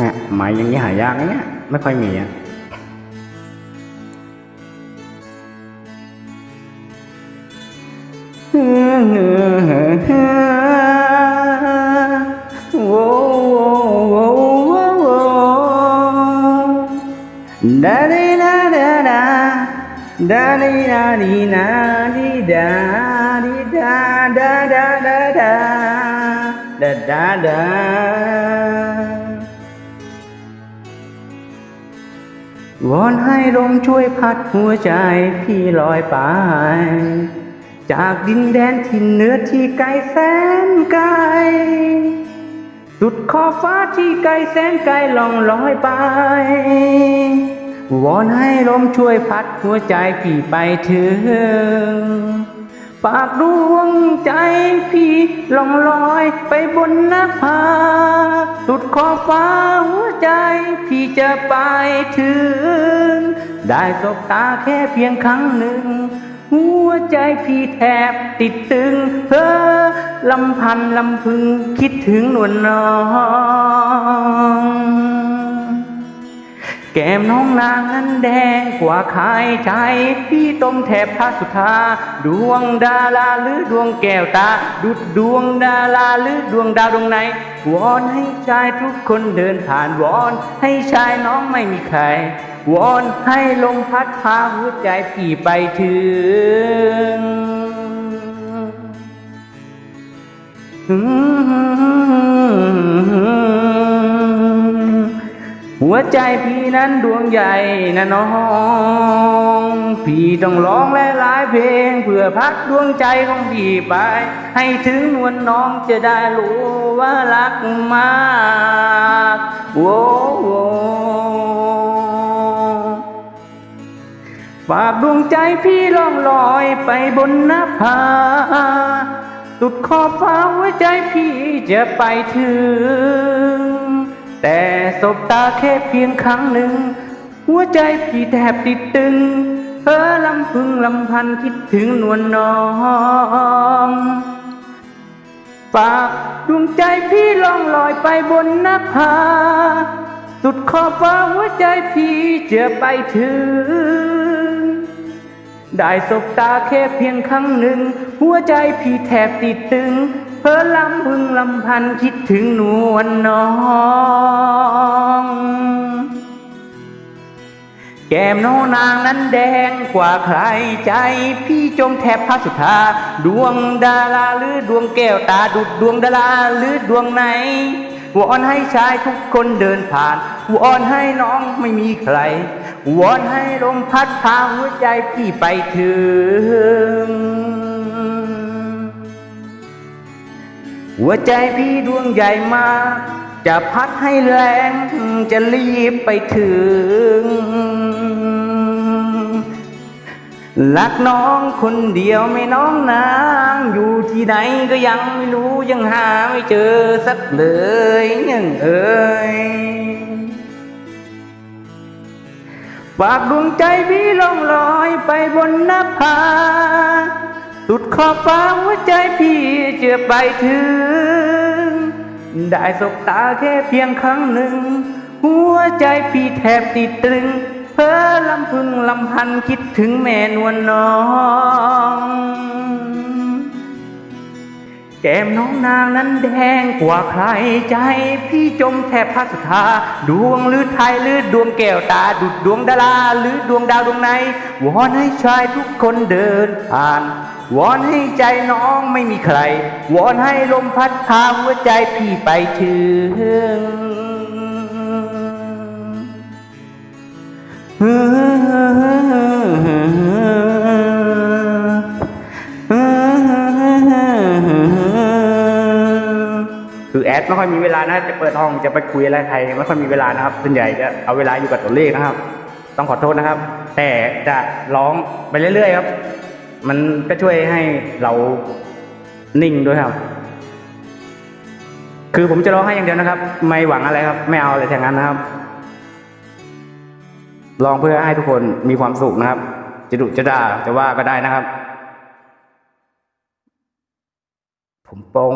ฮะไม้อย่างนี้หายากนะเนี่ยไม่ค่อยมีอะโว้โว้โว้โว้ดาดีดาดาดาดาดีดาดีนาดีดาดีดาดาดาดาดาดาดา วอนให้ลมช่วยพัดหัวใจพี่ลอยไป จากดินแดนที่เหนือที่ไกลแสนไกล สุดขอบฟ้าที่ไกลแสนไกลล่องลอยไป วอนให้ลมช่วยพัดหัวใจพี่ไปถึง ฝากดวงใจพี่ล่องลอยไปบนนภาสุดขอบฟ้าหัวใจพี่จะไปถึง ได้สบตาแค่เพียงครั้งหนึ่ง หัวใจพี่แทบติดตึงเพ้อลำพันลำพึงคิดถึงนวลน้อง แก้มน้องนางนั้นแดงกว่าใครใจ พี่ต้มแทบพระสุธา ดวงดาราหรือดวงแก้วตา ดุดดวงดาราหรือดวงดาวดวงไหน วอนให้ชายทุกคนเดินผ่านวอน ให้ชายน้องไม่มีใคร วอนให้ลมพัดพาหัวใจพี่ไปถึง หัวใจพี่นั้นดวงใหญ่นะน้อง พี่ต้องร้องและหลายเพลง เพื่อพักดวงใจของพี่ไป ให้ถึงนวลน้องจะได้รู้ว่ารักมากโว้ฝากดวงใจพี่ล่องลอยไปบนนภาสุดขอบฟ้าหัวใจพี่จะไปถึง แต่สบตาแค่เพียงครั้งหนึ่ง หัวใจพี่แทบติดตึงเพ้อลำพึงลำพันคิดถึงนวลน้องฝากดวงใจพี่ล่องลอยไปบนนภา สุดขอบฟ้าหัวใจพี่จะไปถึง ได้สบตาแค่เพียงครั้งหนึ่ง หัวใจพี่แทบติดตึง เพอลำพึงลำพันคิดถึงนวลน้อง แก้มโนนางนั้นแดงกว่าใครใจ พี่จมแทบพระสุธา ดวงดาราหรือดวงแก้วตาดุดดวงดาราหรือดวงไหนวอนให้ชายทุกคนเดินผ่านวอนให้น้องไม่มีใครวอนให้ลมพัดพาหัวใจพี่ไปถึง หัวใจพี่ดวงใหญ่มาก จะพัดให้แรงจะรีบไปถึง รักน้องคนเดียวไม่น้องนางอยู่ที่ไหนก็ยังไม่รู้ยังหาไม่เจอสักเลยยังเอ่ยฝากดวงใจพี่ลองลอยไปบนนภา สุดขอบฟ้าหัวใจพี่จะไปถึง ได้สบตาแค่เพียงครั้งหนึ่ง หัวใจพี่แทบติดตรึง เพ้อลำพึงลำพันคิดถึงแม่นวลน้อง แก้มน้องนางนั้นแดงกว่าใครใจ พี่จมแทบพระสุธาดวงหรือไทยหรือดวงแก้วตาดุดดวงดาราหรือดวงดาวดวงไหนวอนให้ชายทุกคนเดินผ่านวอนให้ใจน้องไม่มีใคร วอนให้ลมพัดพาหัวใจพี่ไปถึงคือ ไม่ค่อยมีเวลานะจะเปิดห้องจะไปคุยอะไรใครไม่ค่อยมีเวลานะครับส่วนใหญ่จะเอาเวลาอยู่กับตัวเลขนะครับ ต้องขอโทษนะครับ แต่จะร้องไปเรื่อยๆครับ มันก็ช่วยให้เรานิ่งด้วยครับ คือผมจะร้องให้อย่างเดียวนะครับ ไม่หวังอะไรครับ ไม่เอาอะไรทั้งนั้นนะครับลองเพื่อให้ทุกคนมีความสุขนะครับ จะดุจะด่าจะว่าก็ได้นะครับ ผมโปรง